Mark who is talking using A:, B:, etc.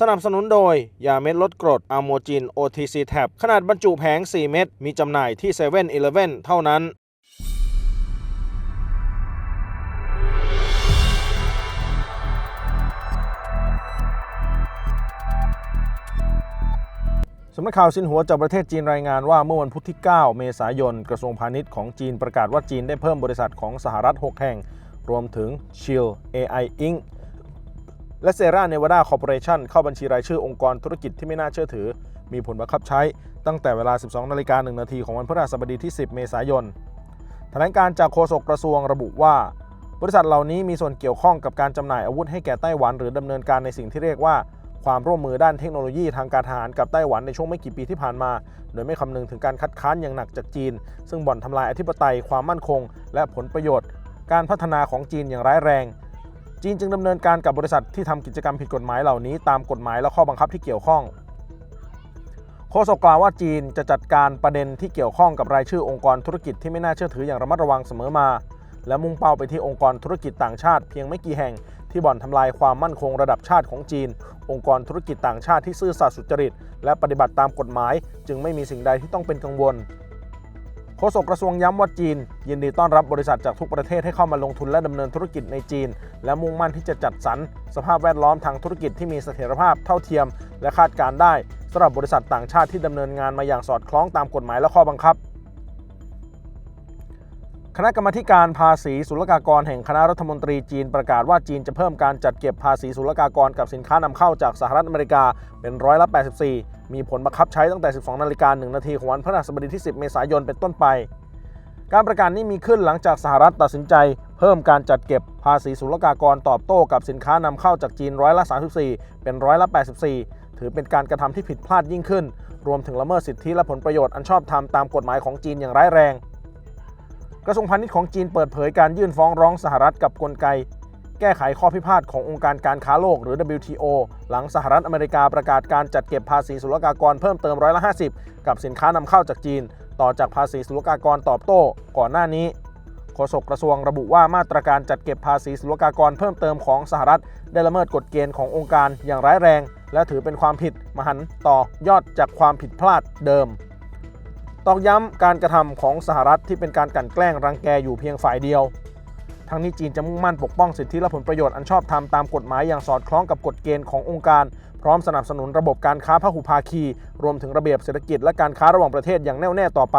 A: สนับสนุนโดย ยาเม็ดลดกรดอะโมจิน OTC Tab ขนาดบรรจุแผง 4 เม็ด มีจำหน่ายที่7 e เ e ่ e อเท่านั้น สำนักข่าวซินหัวจากประเทศจีนรายงานว่าเมื่อวันพุธที่ 9 เมษายน กระทรวงพาณิชย์ของจีนประกาศว่าจีนได้เพิ่มบริษัทของสหรัฐ 6 แห่ง รวมถึง Shield AI Inc. และ Sierra Nevada Corporation เข้าบัญชีรายชื่อองค์กรธุรกิจที่ไม่น่าเชื่อถือ มีผลบังคับใช้ตั้งแต่เวลา 12นาฬิกา1นาทีของวันพฤหัสบดีที่ 10 เมษายน แถลงการจากโฆษกกระทรวงระบุว่า บริษัทเหล่านี้มีส่วนเกี่ยวข้องกับการจำหน่ายอาวุธให้แก่ไต้หวันหรือดำเนินการในสิ่งที่เรียกว่าความร่วมมือด้านเทคโนโลยีทางการทหารกับไต้หวันในช่วงไม่กี่ปีที่ผ่านมา โดยไม่คำนึงถึงการคัดค้านอย่างหนักจากจีน ซึ่งบ่อนทำลายอธิปไตย ความมั่นคง และผลประโยชน์ การพัฒนาของจีนอย่างร้ายแรง จีนจึงดำเนินการกับบริษัทที่ทำกิจกรรมผิดกฎหมายเหล่านี้ตามกฎหมายและข้อบังคับที่เกี่ยวข้องโฆษกกล่าวว่าจีนจะจัดการประเด็นที่เกี่ยวข้องกับรายชื่อองค์กรธุรกิจที่ไม่น่าเชื่อถืออย่างระมัดระวังเสมอมา และมุ่งเป้าไปที่องค์กรธุรกิจต่างชาติเพียงไม่กี่แห่งที่บ่อนทำลายความมั่นคงระดับชาติของจีน องค์กรธุรกิจต่างชาติที่ซื่อสัตย์สุจริต และปฏิบัติตามกฎหมาย จึงไม่มีสิ่งใดที่ต้องเป็นกังวล โฆษกกระทรวงย้ำว่าจีน ยินดีต้อนรับบริษัทจากทุกประเทศให้เข้ามาลงทุนและดำเนินธุรกิจในจีน และมุ่งมั่นที่จะจัดสรรสภาพแวดล้อมทางธุรกิจที่มีเสถียรภาพเท่าเทียม และคาดการได้สำหรับบริษัทต่างชาติที่ดำเนินงานมาอย่างสอดคล้องตามกฎหมายและข้อบังคับ คณะกรรมการภาษีศุลกากรแห่งคณะรัฐมนตรีจีนประกาศว่าจีนจะเพิ่มการจัดเก็บภาษีศุลกากรกับสินค้านำเข้าจากสหรัฐอเมริกาเป็นร้อยละ 84 มีผลบังคับใช้ตั้งแต่ 12 นาฬิกา 1 นาทีของวันพฤหัสบดีที่ 10 เมษายนเป็นต้นไป การประกาศนี้มีขึ้นหลังจากสหรัฐตัดสินใจ เพิ่มการจัดเก็บภาษีศุลกากรตอบโต้กับสินค้านำเข้าจากจีนร้อยละ 34 เป็นร้อยละ 84 ถือเป็นการกระทำที่ผิดพลาดยิ่งขึ้น รวมถึงละเมิดสิทธิและผลประโยชน์อันชอบธรรมตามกฎหมายของจีนอย่างร้ายแรง กระทรวงพาณิชย์ของจีนเปิดเผยการยื่นฟ้องร้องสหรัฐกับกลไก แก้ไขข้อพิพาทขององค์การการค้าโลกหรือ WTO หลังสหรัฐอเมริกาประกาศการจัดเก็บภาษีศุลกากรเพิ่มเติมร้อยละ50 กับสินค้านำเข้าจากจีน ต่อจากภาษีศุลกากรตอบโต้ก่อนหน้านี้โฆษกกระทรวงระบุว่ามาตรการจัดเก็บภาษีศุลกากรเพิ่มเติมของสหรัฐ ได้ละเมิดกฎเกณฑ์ขององค์การอย่างร้ายแรง และถือเป็นความผิดมหันต์ต่อยอดจากความผิดพลาดเดิม ตอกย้ำการกระทำของสหรัฐที่เป็นการกลั่นแกล้งรังแกอยู่เพียงฝ่ายเดียว ทั้งนี้จีนจะมุ่งมั่นปกป้องสิทธิและผลประโยชน์อันชอบธรรมตามกฎหมายอย่างสอดคล้องกับกฎเกณฑ์ขององค์การ พร้อมสนับสนุนระบบการค้าพหุภาคี รวมถึงระเบียบเศรษฐกิจและการค้าระหว่างประเทศอย่างแน่วแน่ต่อไป